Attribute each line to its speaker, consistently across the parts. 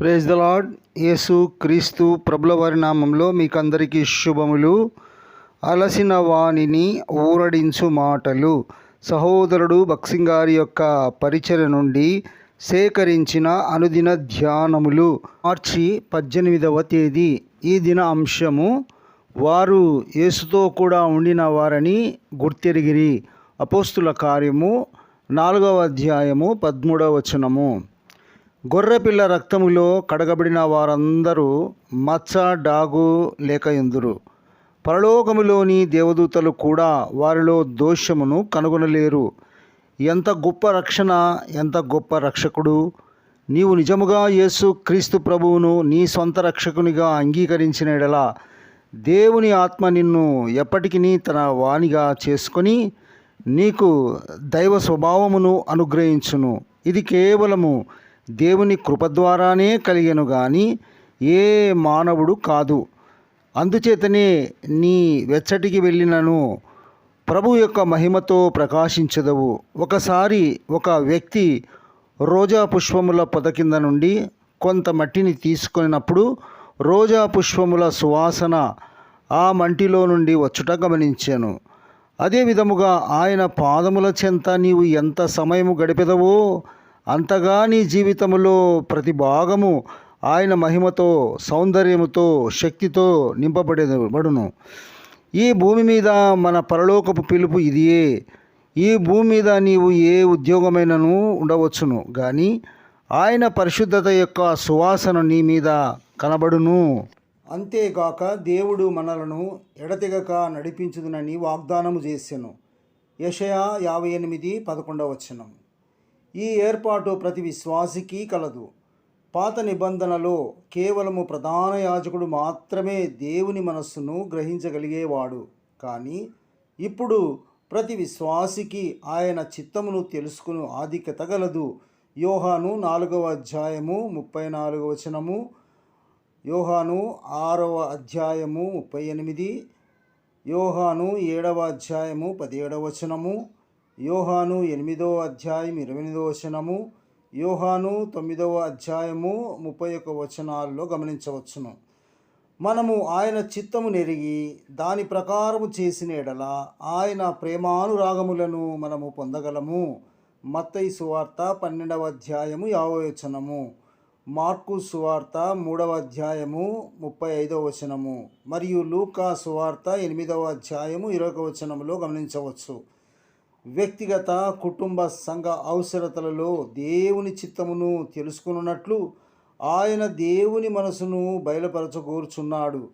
Speaker 1: Praise the lord యేసు క్రీస్తు ప్రభుల వారి నామంలో మీకు అందరికీ శుభములు. అలసిన వాణిని ఊరడించు మాటలు. సహోదరుడు బక్సింగ్ గారి యొక్క పరిచయ నుండి సేకరించిన అనుదిన ధ్యానములు. మార్చి పద్దెనిమిదవ తేదీ. ఈ దిన అంశము వారు యేసుతో కూడా ఉండిన వారని గుర్తెరిగిరి. అపోస్తుల కార్యము నాలుగవ అధ్యాయము పదమూడవ వచనము. గొర్రెపిల్ల రక్తములో కడగబడిన వారందరూ మచ్చ డాగు లేక ఎందురు? పరలోకములోని దేవదూతలు కూడా వారిలో దోషమును కనుగొనలేరు. ఎంత గొప్ప రక్షణ ఎంత గొప్ప రక్షకుడు? నీవు నిజముగా యేసు క్రీస్తు ప్రభువును నీ సొంత రక్షకునిగా అంగీకరించినెడల దేవుని ఆత్మ నిన్ను ఎప్పటికీ తన వాణిగా చేసుకొని నీకు దైవ స్వభావమును అనుగ్రహించును. ఇది కేవలము దేవుని కృప ద్వారానే కలిగెను కానీ ఏ మానవుడు కాదు. అందుచేతనే నీ వెచ్చటికి వెళ్ళినను ప్రభు యొక్క మహిమతో ప్రకాశించదవు. ఒకసారి ఒక వ్యక్తి రోజా పుష్పముల పొద కింద నుండి కొంత మట్టిని తీసుకొనినప్పుడు రోజా పుష్పముల సువాసన ఆ మంటిలో నుండి వచ్చుట గమనించాను. అదే విధముగా ఆయన పాదముల చెంత నీవు ఎంత సమయము గడిపెదవో అంతగా నీ జీవితములో ప్రతి భాగము ఆయన మహిమతో సౌందర్యముతో శక్తితో నింపబడేబడును. ఈ భూమి మీద మన పరలోకపు పిలుపు ఇదియే. ఈ భూమి మీద నీవు ఏ ఉద్యోగమైనను ఉండవచ్చును కానీ ఆయన పరిశుద్ధత యొక్క సువాసన నీ మీద కనబడును. అంతేగాక దేవుడు మనలను ఎడతెగక నడిపించుదునని వాగ్దానము చేసెను. యషయా యాభై ఎనిమిది పదకొండవచనం ఈ ఏర్పాటు ప్రతి విశ్వాసికి కలదు. పాత నిబంధనలో కేవలము ప్రధాన యాజకుడు మాత్రమే దేవుని మనస్సును గ్రహించగలిగేవాడు. కానీ ఇప్పుడు ప్రతి విశ్వాసికి ఆయన చిత్తమును తెలుసుకుని ఆధిక్యత గలదు. యోహాను నాలుగవ అధ్యాయము ముప్పై నాలుగవ వచనము యోహాను ఆరవ అధ్యాయము ముప్పై ఎనిమిది యోహాను ఏడవ అధ్యాయము పదిహేడవ వచనము యోహాను ఎనిమిదవ అధ్యాయం ఇరవై వచనము యోహాను తొమ్మిదవ అధ్యాయము ముప్పై ఒక్క వచనాల్లో గమనించవచ్చును. మనము ఆయన చిత్తము నెరిగి దాని ప్రకారము చేసిన ఎడల ఆయన ప్రేమానురాగములను మనము పొందగలము. మత్తయి సువార్త పన్నెండవ అధ్యాయము యాభై వచనము మార్కు సువార్త మూడవ అధ్యాయము ముప్పై ఐదవ వచనము మరియు లూకా సువార్త ఎనిమిదవ అధ్యాయము ఇరవై వచనములో గమనించవచ్చు. వ్యక్తిగత కుటుంబ సంఘ అవసరతలలో దేవుని చిత్తమును తెలుసుకున్నట్లు ఆయన దేవుని మనసును బయలుపరచగోరుచున్నాడు.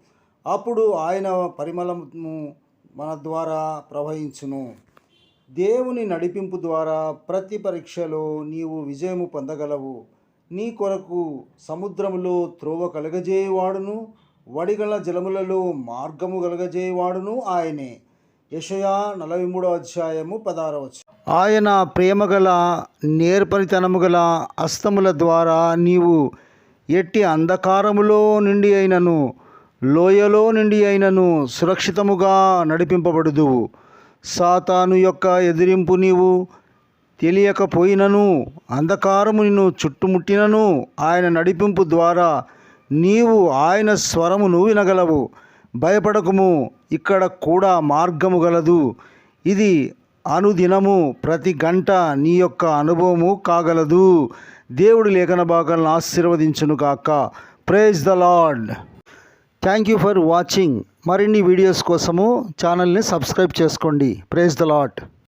Speaker 1: అప్పుడు ఆయన పరిమళము మన ద్వారా ప్రవహించును. దేవుని నడిపింపు ద్వారా ప్రతి పరీక్షలో నీవు విజయము పొందగలవు. నీ కొరకు సముద్రములో త్రోవ కలగజేయవాడును వడిగల జలములలో మార్గము కలగజేయవాడును ఆయనే. యషయా నలభై మూడో అధ్యాయము పదారవచ్చు ఆయన ప్రేమగల నేర్పనితనము గల అస్తముల ద్వారా నీవు ఎట్టి అంధకారములో నుండి అయినను లోయలో నుండి అయినను సురక్షితముగా నడిపింపబడుదువు. సాతాను యొక్క ఎదిరింపు నీవు తెలియకపోయినను అంధకారము నిన్ను చుట్టుముట్టినను ఆయన నడిపింపు ద్వారా నీవు ఆయన స్వరమును వినగలవు భయపడకుము. ఇక్కడ కూడా మార్గము గలదు. ఇది అనుదినము ప్రతి గంట నీ యొక్క అనుభవము కాగలదు. దేవుడి లేఖన భాగాలను ఆశీర్వదించును కాక praise the Lord thank you for watching మరిన్ని వీడియోస్ కోసము ఛానల్ని సబ్స్క్రైబ్ చేసుకోండి. Praise the lord